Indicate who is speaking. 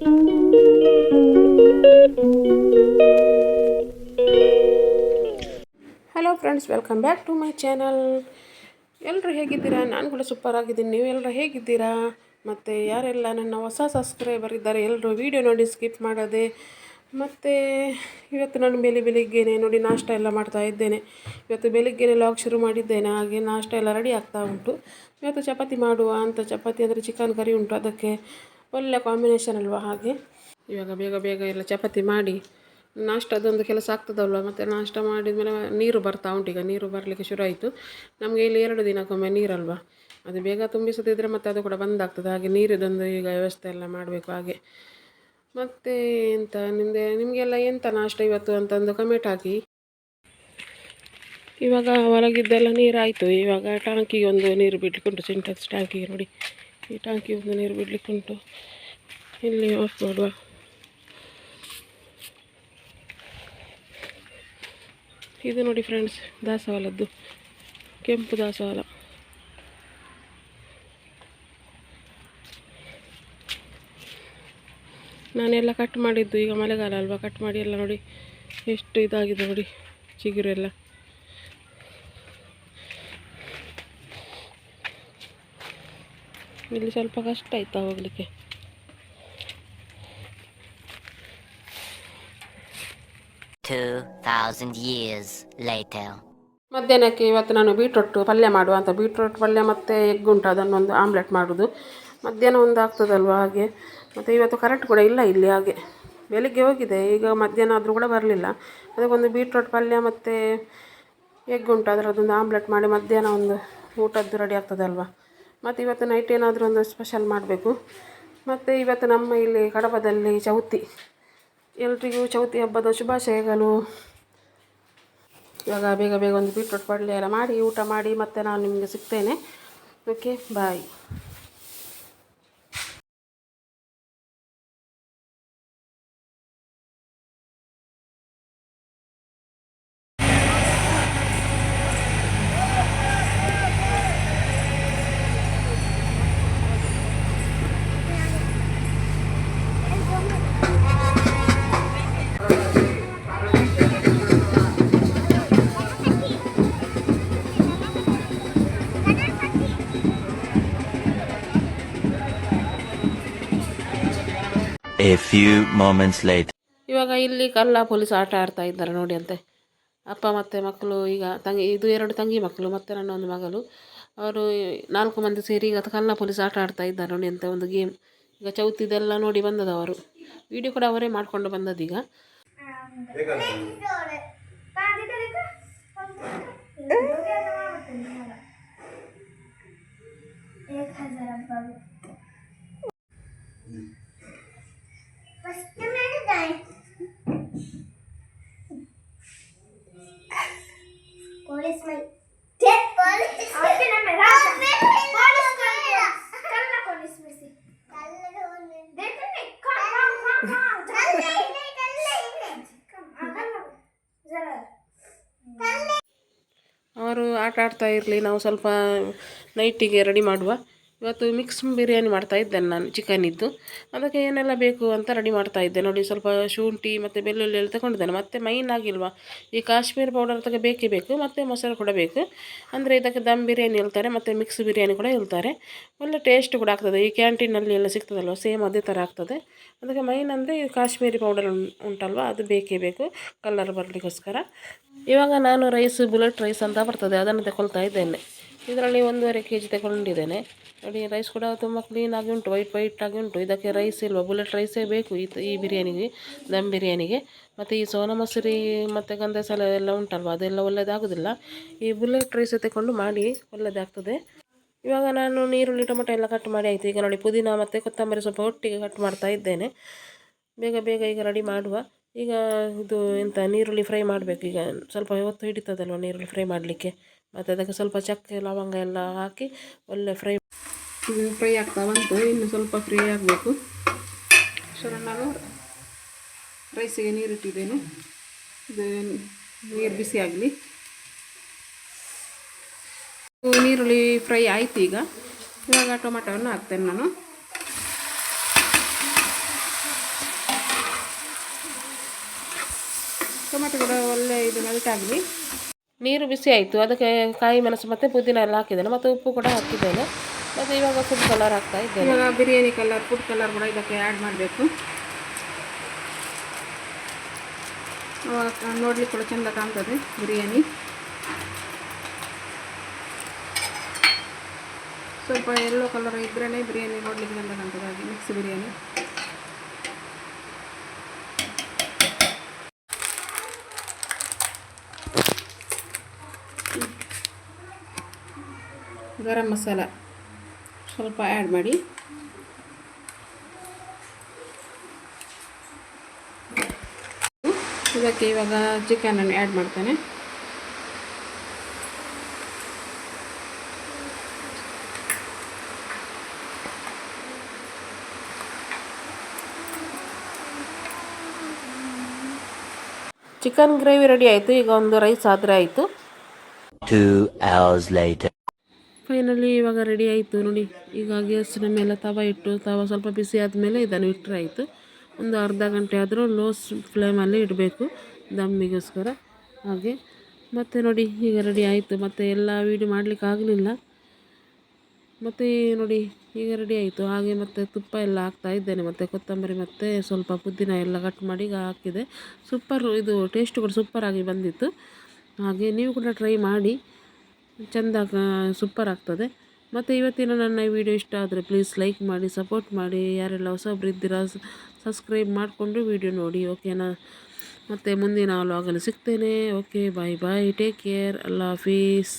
Speaker 1: Hello friends welcome back to my channel ಎಲ್ಲರೂ ಹೇಗಿದ್ದೀರಾ? ನಾನು ಕೂಡ ಸೂಪರ್ ಆಗಿದ್ದೀನಿ. ನೀವು ಎಲ್ಲರೂ ಹೇಗಿದ್ದೀರಾ? ಮತ್ತು ಯಾರೆಲ್ಲ ನನ್ನ ಹೊಸ ಸಬ್ಸ್ಕ್ರೈಬರ್ ಇದ್ದಾರೆ ಎಲ್ಲರೂ ವೀಡಿಯೋ ನೋಡಿ ಸ್ಕಿಪ್ ಮಾಡದೆ, ಮತ್ತು ಇವತ್ತು ನಾನು ಬೆಳಿ ಬೆಳಿಗ್ಗೆನೆ ನೋಡಿ ನಾಷ್ಟ ಎಲ್ಲ ಮಾಡ್ತಾ ಇದ್ದೇನೆ. ಇವತ್ತು ಬೆಳಿಗ್ಗೆನೆ ಲಾಗ್ ಶುರು ಮಾಡಿದ್ದೇನೆ, ಹಾಗೆ ನಾಷ್ಟ ಎಲ್ಲ ರೆಡಿ ಆಗ್ತಾ ಉಂಟು. ಇವತ್ತು ಚಪಾತಿ ಮಾಡುವ ಅಂತ, ಚಪಾತಿ ಅಂದರೆ ಚಿಕನ್ ಕರಿ ಉಂಟು, ಅದಕ್ಕೆ ಒಳ್ಳೆ ಕಾಂಬಿನೇಷನ್ ಅಲ್ವಾ ಹಾಗೆ? ಇವಾಗ ಬೇಗ ಬೇಗ ಎಲ್ಲ ಚಪಾತಿ ಮಾಡಿ, ನಾಷ್ಟ ಅದೊಂದು ಕೆಲಸ ಆಗ್ತದಲ್ವ? ಮತ್ತು ನಾಷ್ಟ ಮಾಡಿದ್ಮೇಲೆ ನೀರು ಬರ್ತಾ ಉಂಟು ಈಗ, ನೀರು ಬರಲಿಕ್ಕೆ ಶುರು ಆಯಿತು. ನಮಗೆ ಇಲ್ಲಿ ಎರಡು ದಿನಕ್ಕೊಮ್ಮೆ ನೀರಲ್ವ? ಅದು ಬೇಗ ತುಂಬಿಸದಿದ್ದರೆ ಮತ್ತು ಅದು ಕೂಡ ಬಂದಾಗ್ತದೆ. ಹಾಗೆ ನೀರಿದೊಂದು ಈಗ ವ್ಯವಸ್ಥೆ ಎಲ್ಲ ಮಾಡಬೇಕು ಹಾಗೆ. ಮತ್ತು ಎಂತ ನಿಮ್ಮದೆ ನಿಮಗೆಲ್ಲ ಎಂತ ನಾಷ್ಟ ಇವತ್ತು ಅಂತಂದು ಕಮೆಂಟ್ ಹಾಕಿ. ಇವಾಗ ಹೊರಗಿದ್ದೆಲ್ಲ ನೀರಾಯಿತು. ಇವಾಗ ಟ್ಯಾಂಕಿಗೆ ಒಂದು ನೀರು ಬಿಟ್ಟುಕೊಂಡು ಸಿಂಟೆಕ್ಸ್ ಟ್ಯಾಂಕಿಗೆ ನೋಡಿ. ಈ ಟ್ಯಾಂಕಿಯಿಂದ ನೀರು ನೀರು ಬಿಡ್ಲಿಕ್ಕುಂಟು. ಇಲ್ಲಿ ಆಫ್ ಮಾಡುವ ಇದು ನೋಡಿ ಫ್ರೆಂಡ್ಸ್ ದಾಸವಾಳದ್ದು ಕೆಂಪು ದಾಸವಾಳ ನಾನೆಲ್ಲ ಕಟ್ ಮಾಡಿದ್ದು ಈಗ ಮಳೆಗಾಲ ಅಲ್ವಾ? ಕಟ್ ಮಾಡಿ ಎಲ್ಲ ನೋಡಿ, ಎಷ್ಟು ಇದಾಗಿದೆ ನೋಡಿ ಚಿಗುರು ಎಲ್ಲ ಇಲ್ಲಿ ಸ್ವಲ್ಪ ಕಷ್ಟ ಆಯ್ತಾ ಹೋಗಲಿಕ್ಕೆ.
Speaker 2: Two years later.
Speaker 1: ಮಧ್ಯಾಹ್ನಕ್ಕೆ ಇವತ್ತು ನಾನು ಬೀಟ್ರೊಟ್ಟು ಪಲ್ಯ ಮಾಡುವ ಅಂತ. ಬೀಟ್ರೋಟ್ ಪಲ್ಯ ಮತ್ತು ಎಗ್ ಉಂಟು ಅದನ್ನೊಂದು ಆಮ್ಲೆಟ್ ಮಾಡೋದು. ಮಧ್ಯಾಹ್ನ ಒಂದು ಆಗ್ತದಲ್ವ ಹಾಗೆ. ಮತ್ತು ಇವತ್ತು ಕರೆಂಟ್ ಕೂಡ ಇಲ್ಲ ಇಲ್ಲಿ ಹಾಗೆ. ಬೆಳಿಗ್ಗೆ ಹೋಗಿದೆ ಈಗ ಮಧ್ಯಾಹ್ನ ಆದರೂ ಕೂಡ ಬರಲಿಲ್ಲ. ಅದಕ್ಕೊಂದು ಬೀಟ್ರೋಟ್ ಪಲ್ಯ ಮತ್ತು ಎಗ್ ಉಂಟು ಅದರದ್ದೊಂದು ಆಮ್ಲೆಟ್ ಮಾಡಿ ಮಧ್ಯಾಹ್ನ ಒಂದು ಊಟದ್ದು ರೆಡಿ ಆಗ್ತದಲ್ವ. ಮತ್ತು ಇವತ್ತು ನೈಟ್ ಏನಾದರೂ ಒಂದು ಸ್ಪೆಷಲ್ ಮಾಡಬೇಕು. ಮತ್ತು ಇವತ್ತು ನಮ್ಮ ಇಲ್ಲಿ ಕಡಬದಲ್ಲಿ ಚೌತಿ. ಎಲ್ರಿಗೂ ಚೌತಿ ಹಬ್ಬದ ಶುಭಾಶಯಗಳು. ಇವಾಗ ಬೇಗ ಬೇಗ ಒಂದು ಬೀಟ್ರೋಟ್ ಪಡ್ಲಿ ಎಲ್ಲ ಮಾಡಿ ಊಟ ಮಾಡಿ ಮತ್ತೆ ನಾನು ನಿಮಗೆ ಸಿಗ್ತೇನೆ. Okay bye
Speaker 3: A few moments later.
Speaker 1: ಇವಾಗ ಇಲ್ಲಿ ಕಲ್ಲ ಪೊಲೀಸ್ ಆಟ ಆಡ್ತಾ ಇದ್ದಾರೆ ನೋಡಿ ಅಂತೆ. ಅಪ್ಪ ಮತ್ತು ಮಕ್ಕಳು ಈಗ ತಂಗಿ ಇದು ಎರಡು ತಂಗಿ ಮಕ್ಕಳು ಮತ್ತು ನನ್ನ ಒಂದು ಮಗಳು. ಅವರು ನಾಲ್ಕು ಮಂದಿ ಸೇರಿ ಈಗ ಕಲ್ಲ ಪೊಲೀಸ್ ಆಟ ಆಡ್ತಾ ಇದ್ದಾರೆ ನೋಡಿ ಅಂತ ಒಂದು ಗೇಮ್. ಈಗ ಚೌತಿದೆಲ್ಲ ನೋಡಿ ಬಂದದವರು. ಅವರು ವಿಡಿಯೋ ಕೂಡ ಅವರೇ ಮಾಡಿಕೊಂಡು ಬಂದದ್ದು ಆಟ ಆಡ್ತಾ ಇರಲಿ, ನಾವು ಸ್ವಲ್ಪ ನೈಟಿಗೆ ರೆಡಿ ಮಾಡುವ. ಇವತ್ತು ಮಿಕ್ಸ್ ಬಿರಿಯಾನಿ ಮಾಡ್ತಾ ಇದ್ದೇನೆ ನಾನು ಚಿಕನಿದ್ದು ಅದಕ್ಕೆ ಏನೆಲ್ಲ ಬೇಕು ಅಂತ ರೆಡಿ ಮಾಡ್ತಾ ಇದ್ದೆ. ನೋಡಿ, ಸ್ವಲ್ಪ ಶುಂಠಿ ಮತ್ತು ಬೆಳ್ಳುಳ್ಳಿ ಎಲ್ಲ ತಗೊಂಡಿದ್ದೇನೆ. ಮತ್ತು ಮೈನ್ ಆಗಿಲ್ವಾ, ಈ ಕಾಶ್ಮೀರ್ ಪೌಡರ್ ತಗ ಬೇಕೇ ಬೇಕು, ಮತ್ತು ಮೊಸರು ಕೂಡ ಬೇಕು. ಅಂದರೆ ಇದಕ್ಕೆ ದಮ್ ಬಿರಿಯಾನಿ ಹೇಳ್ತಾರೆ, ಮತ್ತು ಮಿಕ್ಸ್ ಬಿರಿಯಾನಿ ಕೂಡ ಹೇಳ್ತಾರೆ. ಒಳ್ಳೆ ಟೇಸ್ಟ್ ಕೂಡ ಆಗ್ತದೆ. ಈ ಕ್ಯಾಂಟೀನಲ್ಲಿ ಎಲ್ಲ ಸಿಗ್ತದಲ್ವ ಸೇಮ್ ಅದೇ ಥರ ಆಗ್ತದೆ. ಅದಕ್ಕೆ ಮೈನ್ ಅಂದರೆ ಈ ಕಾಶ್ಮೀರಿ ಪೌಡರ್ ಉಂಟಲ್ವ, ಅದು ಬೇಕೇ ಬೇಕು ಕಲರ್ ಬರಲಿಕ್ಕೋಸ್ಕರ. ಇವಾಗ ನಾನು ರೈಸ್ ಬುಲೆಟ್ ರೈಸ್ ಅಂತ ಬರ್ತದೆ, ಅದನ್ನು ತಗೊಳ್ತಾ ಇದ್ದೇನೆ. ಇದರಲ್ಲಿ ಒಂದೂವರೆ ಕೆ ಜಿ ತಗೊಂಡಿದ್ದೇನೆ ನೋಡಿ ರೈಸ್ ಕೂಡ ತುಂಬ ಕ್ಲೀನಾಗಿ ಉಂಟು ವೈಟ್ ವೈಟ್ ಆಗಿ ಉಂಟು. ಇದಕ್ಕೆ ರೈಸ್ ಇಲ್ವ? ಬುಲೆಟ್ ರೈಸೇ ಬೇಕು ಈ ಈ ಬಿರಿಯಾನಿಗೆ, ದಮ್ ಬಿರಿಯಾನಿಗೆ. ಮತ್ತು ಈ ಸೋನಾ ಮಸೂರಿ, ಮತ್ತು ಗಂಧಸಾಲ ಎಲ್ಲ ಉಂಟಲ್ವ? ಅದೆಲ್ಲ ಒಳ್ಳೆಯದಾಗೋದಿಲ್ಲ ಈ ಬುಲೆಟ್ ರೈಸ್ ತಗೊಂಡು ಮಾಡಿ ಒಳ್ಳೆಯದಾಗ್ತದೆ ಇವಾಗ ನಾನು ನೀರುಳ್ಳಿ ಟೊಮೆಟೊ ಎಲ್ಲ ಕಟ್ ಮಾಡಿ ಆಯಿತು. ಈಗ ನೋಡಿ, ಪುದೀನ ಮತ್ತು ಕೊತ್ತಂಬರಿ ಸ್ವಲ್ಪ ಒಟ್ಟಿಗೆ ಕಟ್ ಮಾಡ್ತಾ ಇದ್ದೇನೆ. ಬೇಗ ಬೇಗ ಈಗ ರೆಡಿ ಮಾಡುವ. ಈಗ ಇದು ಎಂತ ನೀರುಳ್ಳಿ ಫ್ರೈ ಮಾಡಬೇಕು. ಈಗ ಸ್ವಲ್ಪ ಹೊತ್ತು ಹಿಡಿತದಲ್ವ ನೀರುಳ್ಳಿ ಫ್ರೈ ಮಾಡಲಿಕ್ಕೆ? ಮತ್ತು ಅದಕ್ಕೆ ಸ್ವಲ್ಪ ಚಕ್ಕೆ, ಲವಂಗ ಎಲ್ಲ ಹಾಕಿ ಒಳ್ಳೆ ಫ್ರೈ ಫ್ರೈ ಆಗ್ತಾ ಬಂತು. ಇನ್ನು ಸ್ವಲ್ಪ ಫ್ರೈ ಆಗಬೇಕು. ನಾನು ರೈಸಿಗೆ ನೀರಿಟ್ಟಿದ್ದೇನೆ. ಇದು ನೀರು ಬಿಸಿ ಆಗಲಿ. ನೀರುಳ್ಳಿ ಫ್ರೈ ಆಯ್ತು ಈಗ. ಇವಾಗ ಟೊಮೆಟೊವನ್ನು ಹಾಕ್ತೇನೆ ನಾನು. ಟೊಮೆಟೊ ಕೂಡ ಒಳ್ಳೆ ಇದು ಮೆಲ್ಟ್ ಆಗಲಿ ನೀರು ಬಿಸಿ ಆಯಿತು. ಅದಕ್ಕೆ ಕಾಯಿ ಮೆಣಸು ಮತ್ತು ಪುದೀನ ಎಲ್ಲ ಹಾಕಿದ್ದೇನೆ. ಮತ್ತು ಉಪ್ಪು ಕೂಡ ಹಾಕಿದ್ದೇನೆ. ಮತ್ತು ಇವಾಗ ಫುಡ್ ಕಲರ್ ಹಾಕ್ತಾ ಇದ್ದೇನೆ. ಇವಾಗ ಬಿರಿಯಾನಿ ಕಲರ್ ಫುಡ್ ಕಲರ್ ಕೂಡ ಇದಕ್ಕೆ ಆ್ಯಡ್ ಮಾಡಬೇಕು. ನೋಡ್ಲಿಕ್ಕೆ ಕೂಡ ಚೆಂದ ಕಾಣ್ತದೆ ಬಿರಿಯಾನಿ. ಸ್ವಲ್ಪ ಎಲ್ಲೋ ಕಲರ್ ಇದ್ರೇ ಬಿರಿಯಾನಿ ನೋಡ್ಲಿಕ್ಕೆ ಚೆಂದ ಕಾಣ್ತದೆ ಹಾಗೆ ಮಿಕ್ಸ್ ಬಿರಿಯಾನಿ. ಗರಂ ಮಸಾಲ ಸ್ವಲ್ಪ ಆ್ಯಡ್ ಮಾಡಿ. ಇದಕ್ಕೆ ಇವಾಗ ಚಿಕನನ್ನು ಆ್ಯಡ್ ಮಾಡ್ತೇನೆ. ಚಿಕನ್ ಗ್ರೇವಿ ರೆಡಿ ಆಯಿತು, ಈಗ ಒಂದು ರೈಸ್ ಆದರೆ ಆಯಿತು.
Speaker 3: Two hours later.
Speaker 1: ಫೈನಲಿ ಇವಾಗ ರೆಡಿ ಆಯಿತು ನೋಡಿ. ಈಗ ಗ್ಯಾಸಿನ ಮೇಲೆ ತವ ಇಟ್ಟು, ತವ ಸ್ವಲ್ಪ ಬಿಸಿ ಆದಮೇಲೆ ಇದನ್ನು ಇಟ್ಟರೆ ಆಯಿತು. ಒಂದು ಅರ್ಧ ಗಂಟೆ ಆದರೂ ಲೋ ಫ್ಲೇಮಲ್ಲಿ ಇಡಬೇಕು ದಮ್ಮಿಗೋಸ್ಕರ. ಹಾಗೆ ಮತ್ತು ನೋಡಿ, ಈಗ ರೆಡಿ ಆಯಿತು. ಮತ್ತು ಎಲ್ಲ ವೀಡಿಯೋ ಮಾಡಲಿಕ್ಕೆ ಆಗಲಿಲ್ಲ. ಮತ್ತು ನೋಡಿ, ಈಗ ರೆಡಿ ಆಯಿತು. ಹಾಗೆ ಮತ್ತು ತುಪ್ಪ ಎಲ್ಲ ಹಾಕ್ತಾ ಇದ್ದೇನೆ. ಮತ್ತು ಕೊತ್ತಂಬರಿ ಮತ್ತು ಸ್ವಲ್ಪ ಪುದೀನ ಎಲ್ಲ ಕಟ್ ಮಾಡಿ ಈಗ ಹಾಕಿದೆ. ಸೂಪರ್ ಇದು ಟೇಸ್ಟ್ ಕೂಡ ಸೂಪರಾಗಿ ಬಂದಿತ್ತು. ಹಾಗೆ ನೀವು ಕೂಡ ಟ್ರೈ ಮಾಡಿ. ಚೆಂದ ಸೂಪರ್ ಆಗ್ತದೆ. ಮತ್ತು ಇವತ್ತಿನ ನನ್ನ ಈ ವಿಡಿಯೋ ಇಷ್ಟ ಆದರೆ ಪ್ಲೀಸ್ ಲೈಕ್ ಮಾಡಿ ಸಪೋರ್ಟ್ ಮಾಡಿ. ಯಾರೆಲ್ಲ ಹೊಸಬ್ರು ಇದ್ದೀರಾ ಸಬ್ಸ್ಕ್ರೈಬ್ ಮಾಡಿಕೊಂಡು ವಿಡಿಯೋ ನೋಡಿ ಓಕೆನಾ ಮತ್ತು ಮುಂದಿನ ವ್ಲಾಗಲ್ಲಿ ಸಿಗ್ತೇನೆ. Okay bye bye take care ಅಲ್ಲ ಹಾಫೀಸ್